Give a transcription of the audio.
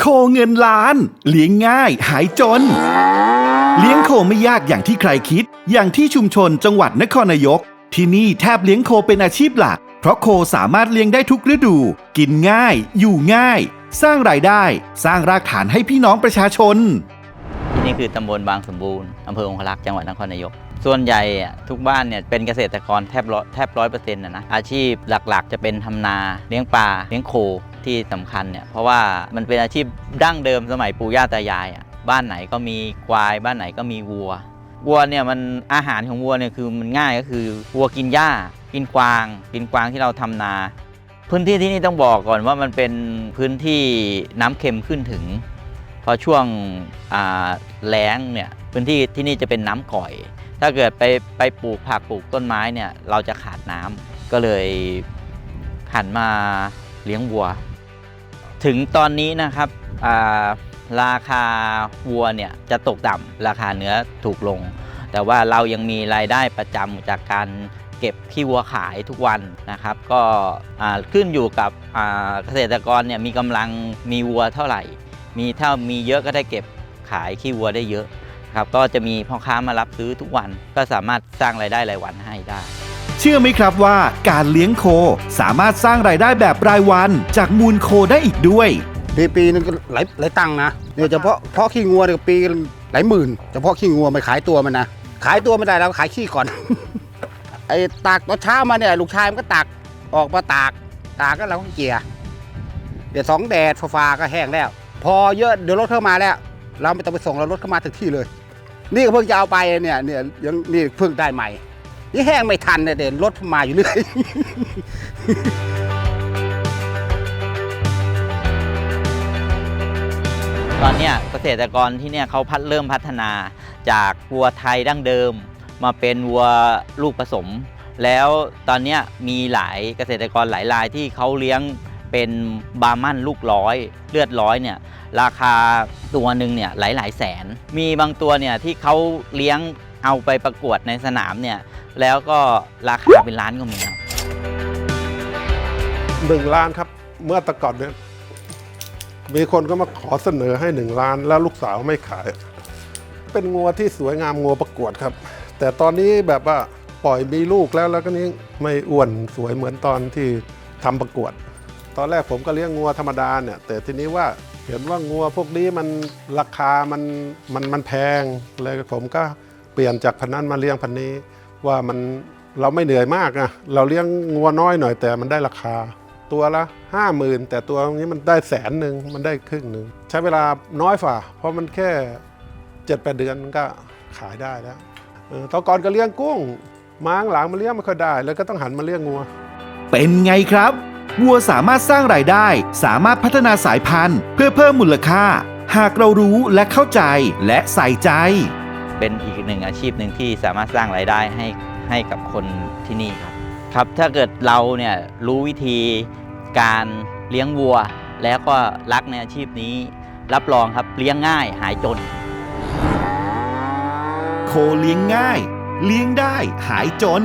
โคเงินล้าน เลี้ยงง่าย หายจน เลี้ยงโคไม่ยากอย่างที่ใครคิด อย่างที่ชุมชนจังหวัดนครนายก ที่นี่แทบเลี้ยงโคเป็นอาชีพหลัก เพราะโคสามารถเลี้ยงได้ทุกฤดู กินง่าย อยู่ง่าย สร้างรายได้ สร้างรากฐานให้พี่น้องประชาชน ที่นี่คือตำบลบางสมบูรณ์อำเภอองคลักษ์จังหวัดนครนายก ส่วนใหญ่อะทุกบ้านเนี่ยเป็นเกษตรกรแทบร้อยแทบร้อยเปอร์เซ็นต์นะนะอาชีพหลักๆ จะเป็นทำนาเลี้ยงปลาเลี้ยงโค ที่สำคัญเนี่ยเพราะว่ามันเป็นอาชีพดั้งเดิมสมัยปู่ย่าตายายอะบ้านไหนก็มีควาย บ้านไหนก็มีวัววัวเนี่ยมันอาหารของวัวเนี่ยคือมันง่ายก็คือวัวกินหญ้า กินกวาง กินกวางที่เราทำนา พื้นที่ที่นี่ต้องบอกก่อนว่ามันเป็นพื้นที่น้ำเค็มขึ้นถึง พอช่วงแล้งเนี่ยพื้นที่ที่นี่จะเป็นน้ำก่อย ถ้าเกิดไปไปปลูกผักปลูกต้นไม้เนี่ยเราจะขาดน้ำก็เลยหันมาเลี้ยงวัว ถึงตอนนี้นะครับาราคาวัวเนี่ยจะตกต่ำราคาเนื้อถูกลง แต่ว่าเรายังมีรายได้ประจำจากการเก็บขี้วัวขายทุกวันนะครับ ก็ขึ้นอยู่กับเกษตรกรเนี่ยมีกำลังมีวัวเท่าไหร่ มีถ้ามีเยอะก็ได้เก็บขายขี้วัวได้เยอะครับก็จะมีพ่อค้ามารับซื้อทุกวันก็สามารถสร้างรายได้รายวันให้ได้ เชื่อไหมครับว่าการเลี้ยงโค สามารถสร้างรายได้แบบรายวัน จากมูลโคได้อีกด้วยปีปีนึงก็หลายหลายตังค์นะเนี่ยเฉพาะเพาะขี้งัวเนี่ยปีหลายหมื่นเฉพาะขี้งัวไม่ขายตัวมันนะขายตัวไม่ได้เราขายขี้ก่อน ไอ้ตากตอนเช้ามาเนี่ยลูกชายมันก็ตากออกมาตาก ตากก็เราก็เกลี่ยเดี๋ยวสองแดดฟ้าๆก็แห้งแล้ว พอเยอะเดี๋ยวรถเข้ามาแล้ว เราไม่ต้องไปส่งเรารถเข้ามาถึงที่เลย นี่ก็เพิ่งจะเอาไปเนี่ยเนี่ยยังนี่เพิ่งได้ใหม่ นี่แห้งไม่ทันเนี่ยเดี๋ยวรถมาอยู่เรื่อยตอนเนี้ยเกษตรกรที่เนี่ยเขาพัฒเริ่มพัฒนาจากวัวไทยดั้งเดิม มาเป็นวัวลูกผสม แล้วตอนเนี้ยมีหลายเกษตรกรหลายรายที่เขาเลี้ยงเป็นบาร์มันลูกร้อยเลือดร้อยเนี่ยราคาตัวหนึ่งเนี่ยหลายหลายแสน มีบางตัวเนี่ยที่เขาเลี้ยง เอาไปประกวดในสนามเนี่ย แล้วก็ราคาเป็นล้านก็มีครับหนึ่งล้านครับ เมื่อต่ก่อนเนี่ยมีคนก็มาขอเสนอให้หนึ่งล้าน แล้วลูกสาวไม่ขาย เป็นงัวที่สวยงามงัวประกวดครับ แต่ตอนนี้แบบว่าปล่อยมีลูกแล้วแล้วก็นี้ไม่อ้วนสวยเหมือนตอนที่ทำประกวด ตอนแรกผมก็เลี้ยงงัวธรรมดาเนี่ย แต่ทีนี้ว่าเห็นว่างัวพวกนี้มันราคามันมันมันแพงเลยผมก็ เปลี่ยนจากพันนั้นมาเลี้ยงพันนี้ ว่ามันเราไม่เหนื่อยมากนะเราเลี้ยงงัวน้อยหน่อยแต่มันได้ราคา ตัวละห้าหมื่นแต่ตัวนี้มันได้แสนหนึ่งมันได้ครึ่งหนึ่งใช้เวลาน้อยฝ่า เพราะมันแค่เจ็ดแปดเดือนมันก็ขายได้แล้วตอนก่อนก็เลี้ยงกุ้งม้างหลังมาเลี้ยงไม่ค่อยได้ แล้วก็ต้องหันมาเลี้ยงงัว เป็นไงครับวัวสามารถสร้างรายได้ สามารถพัฒนาสายพันธุ์ เพื่อเพิ่มมูลค่า หากเรารู้และเข้าใจและใส่ใจ เป็นอีกหนึ่งอาชีพหนึ่งที่สามารถสร้างรายได้ให้ให้กับคนที่นี่ครับครับ ถ้าเกิดเราเนี่ยรู้วิธีการเลี้ยงวัว แล้วก็รักในอาชีพนี้ รับรองครับเลี้ยงง่ายหายจน โคเลี้ยงง่าย เลี้ยงได้หายจน